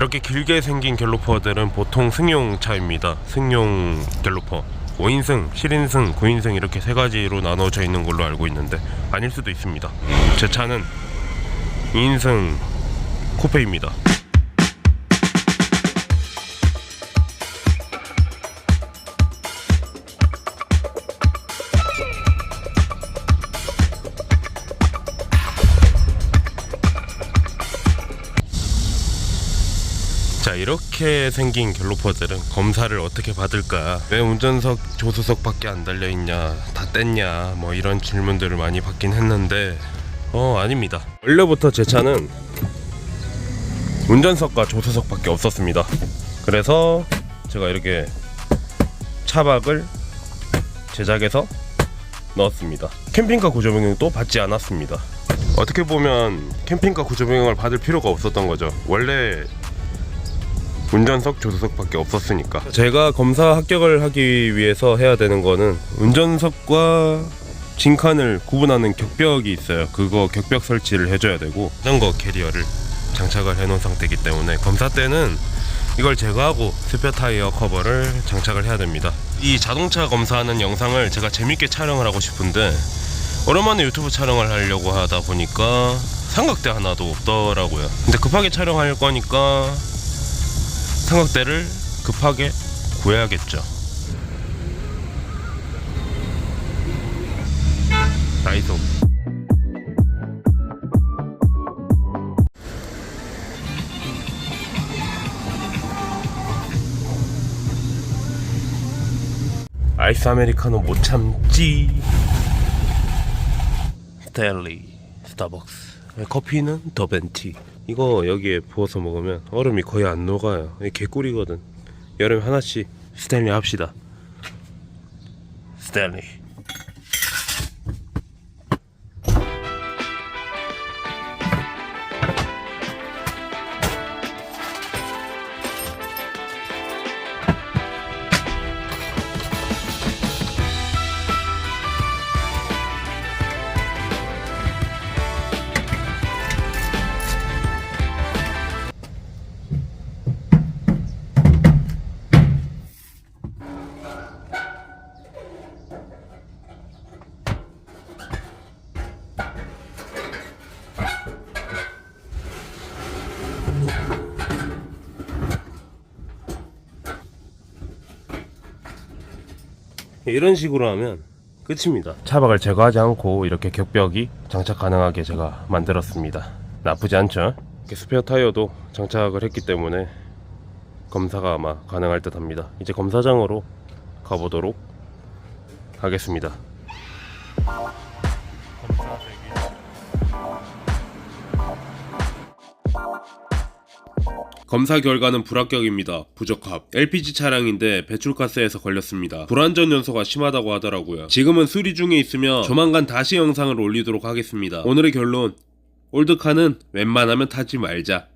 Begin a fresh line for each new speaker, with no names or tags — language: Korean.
이렇게 길게 생긴 갤로퍼들은 보통 승용차입니다. 승용 갤로퍼. 5인승, 7인승, 9인승 이렇게 세 가지로 나눠져 있는 걸로 알고 있는데 아닐 수도 있습니다. 제 차는 2인승 쿠페입니다. 자 이렇게 생긴 갤로퍼들은 검사를 어떻게 받을까? 왜 운전석 조수석 밖에 안 달려있냐? 다 뗐냐? 뭐 이런 질문들을 많이 받긴 했는데 어 아닙니다. 원래부터 제 차는 운전석과 조수석 밖에 없었습니다. 그래서 제가 이렇게 차박을 제작해서 넣었습니다. 캠핑카 구조 변경도 받지 않았습니다. 어떻게 보면 캠핑카 구조 변경을 받을 필요가 없었던 거죠. 원래 운전석, 조수석밖에 없었으니까. 제가 검사 합격을 하기 위해서 해야 되는 거는 운전석과 진칸을 구분하는 격벽이 있어요. 그거 격벽 설치를 해줘야 되고 자전거 캐리어를 장착을 해놓은 상태이기 때문에 검사 때는 이걸 제거하고 스페어 타이어 커버를 장착을 해야 됩니다. 이 자동차 검사하는 영상을 제가 재밌게 촬영을 하고 싶은데 오랜만에 유튜브 촬영을 하려고 하다 보니까 삼각대 하나도 없더라고요. 근데 급하게 촬영할 거니까 삼각대를 급하게 구해야겠죠. 다이소. 아이스 아메리카노 못 참지. 스텔리, 스타벅스. 커피는 더벤티. 이거 여기에 부어서 먹으면 얼음이 거의 안 녹아요. 개꿀이거든. 여름에 하나씩 스탠리 합시다. 스탠리. 이런 식으로 하면 끝입니다. 차박을 제거하지 않고 이렇게 격벽이 장착 가능하게 제가 만들었습니다. 나쁘지 않죠? 이렇게 스페어 타이어도 장착을 했기 때문에 검사가 아마 가능할 듯 합니다. 이제 검사장으로 가보도록 하겠습니다. 검사 결과는 불합격입니다. 부적합. LPG 차량인데 배출가스에서 걸렸습니다. 불안전 연소가 심하다고 하더라고요. 지금은 수리 중에 있으며 조만간 다시 영상을 올리도록 하겠습니다. 오늘의 결론. 올드카는 웬만하면 타지 말자.